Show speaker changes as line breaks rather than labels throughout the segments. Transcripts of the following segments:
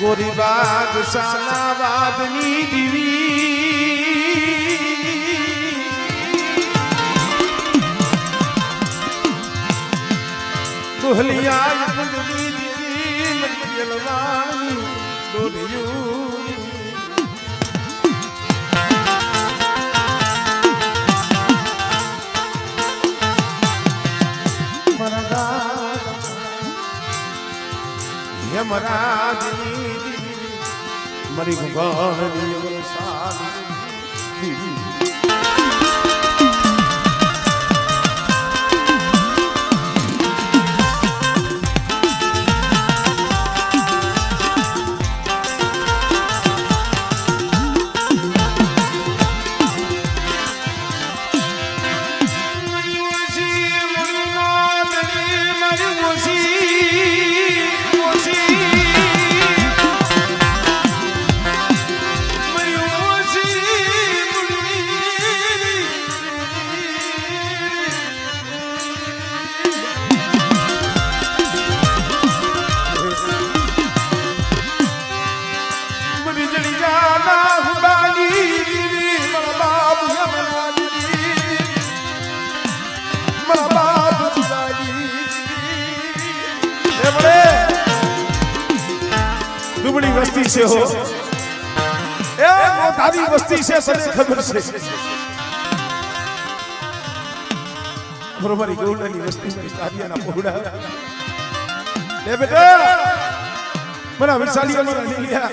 ગોરીબાગ સાનાબાદની દીવી. દોહલિયા દીવી મરિયલવાણી દોરિયું. મરી ભગવાનની વરસાદી વસ્તી છે હો. એ તારી વસ્તી છે સને ખબર છે. બરોબર ગોળની વસ્તી છે તારીના પોડા લે બેટા, મને વિશાલી અમારા લીલિયા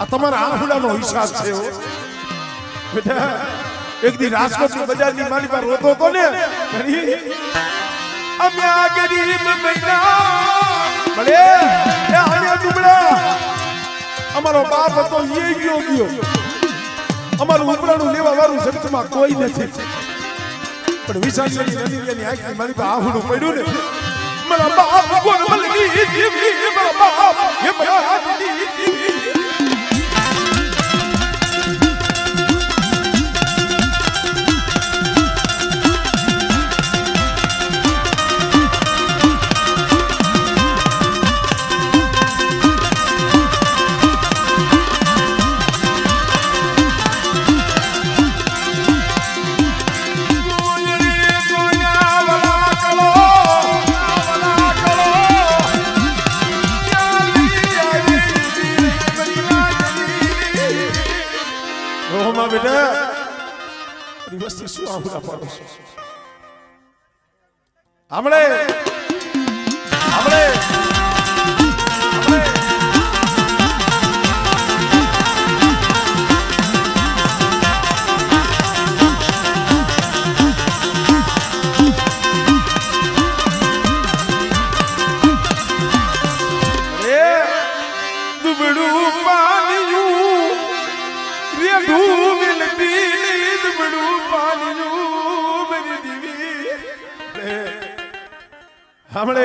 આ તમારા આહુડાનો હિસાબ છે હો. બેટા, એક દી રાજકોટ બજારની મારી પાસે રોતો હતો ને અમે આ ગરીબ બન્યા ભલે, એ આને ડુબડા અમારો બાપ હતો એ ગયો ગયો. અમારું ઉપરાણું લેવા વાળું જગતમાં કોઈ નથી. પણ વિશાળની નદીની આંખની મારી પાસે આહુડું પડ્યું ને. મારા બાપ કોણ મલગી મારા બાપ એ મારા વસ્તી શું આહુડા પાડો છો હમણે હમણે દુબળું પાણીયું રેઢું દુબળું પાણીયું મેરી દીવી. હમણે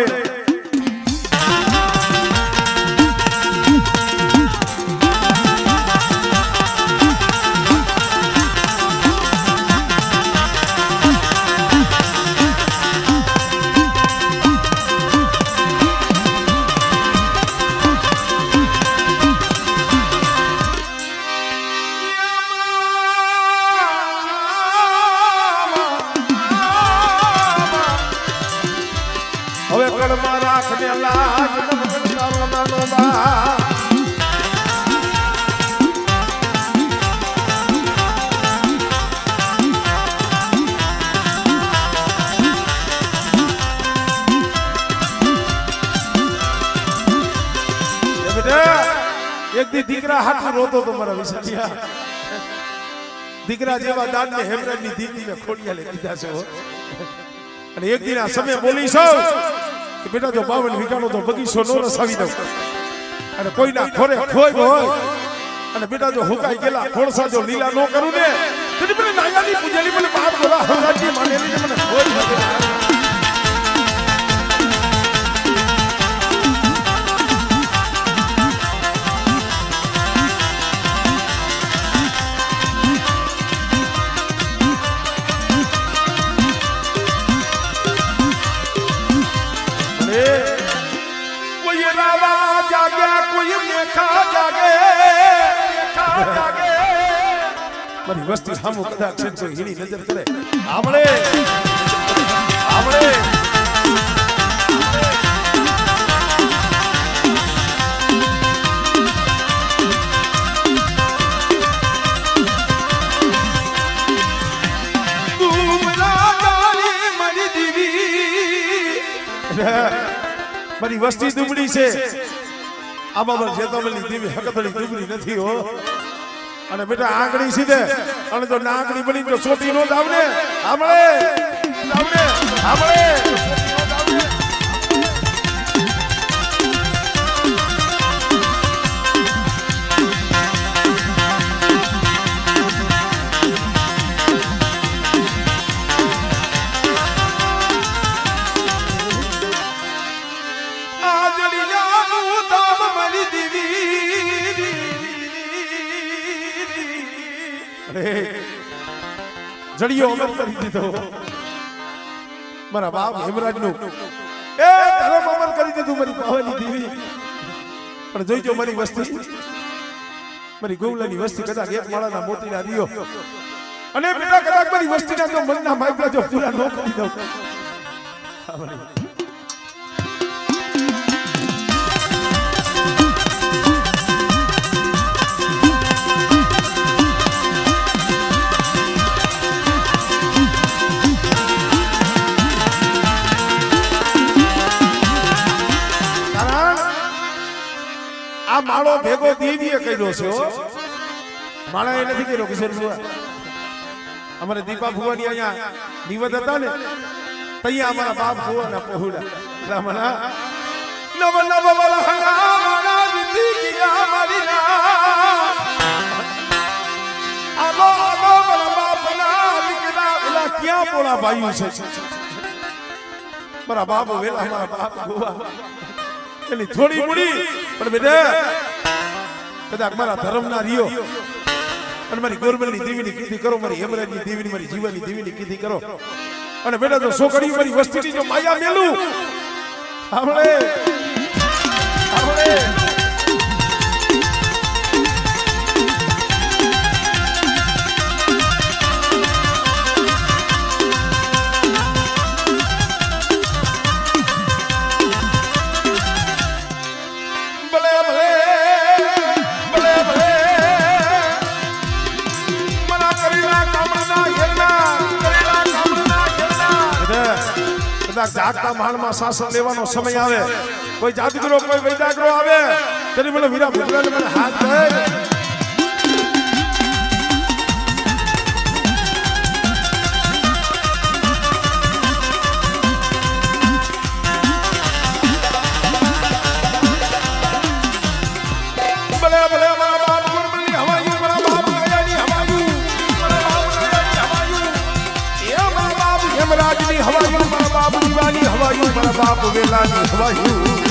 એક દી દીકરા હાથ રોતો તો મારા વિશાલિયા દીકરા જેવા દાન ને હેમરાજની દીદી ને ખોડિયા લઈ દીધા છે અને એક દિન આ સમય બોલી છો કે બેટા જો બાવન વીઘાનો તો બગીચો નો રસાવી દઉં અને કોઈના ખોરે ખોઈ હોય. અને બેટા જો હુકાઈ ગયેલા ખોળસા જો લીલા નો કરું ને તો મને નાયાની પૂજેલી મને મારી વસ્તી સામુ કદાચ છે કોઈ હીની નજર કરે. આપણે આપણે મારી વસ્તી દુબળી છે. આમાં મારી જેતોબેલી દેવી હકતળી દુબળી નથી હો. અને બેટા આંગળી સીધે. અને જો ના આંગળી બની તો સોટી નો દાવને. આપણે દાવને. આપણે જડિયો અમર કરી દીધો. મારા બાપ હેમરાજનું એ ધર્મ અમર કરી દીધું મારી પાવાની દેવી. પણ જોઈજો મારી વસ્તી. મારી ગોવલાની વસ્તી કદાચ એક માળાના મોતીના દિયો અને બેટા કદાચ મારી વસ્તીના જો મનના માઇપલા જો પૂરા ન કરી દઉં કર્યો છે માણા એ નથી કર્યો કિશોર ભુવા. અમારે દીપા ભુવાની અહીંયા નિવત હતા ને, તૈયા અમારા બાપ ભુવાના પહોળા. એટલે
નવ નવ જીતી ગયા મારી ના. આલો આલો મારા બાપના દીકરા.
પેલા ક્યાં પોળા ભાઈઓ છે? મારા બાપ વેલા, મારા બાપ ભુવા. એની થોડી મૂડી. પણ બેટા કદાચ મારા ધર્મના રિયો. અને મારી ગોરબલની દેવીની કીધી કરો મારી હેમરાજની દેવીની મારી જીવાની દેવીની કીધી કરો. અને બેટા તો છોકરી મારી વસ્તીની જો માયા મેલું. આપણે આપણે કદાચ જાગતા માળમાં શાસન લેવાનો સમય આવે. કોઈ જાદુગરો કોઈ વૈદાગરો આવે, તેની મને વીરા ભગવાન મને હાથ ધરે હવાયું મારા બાપ વેલાની હવાયું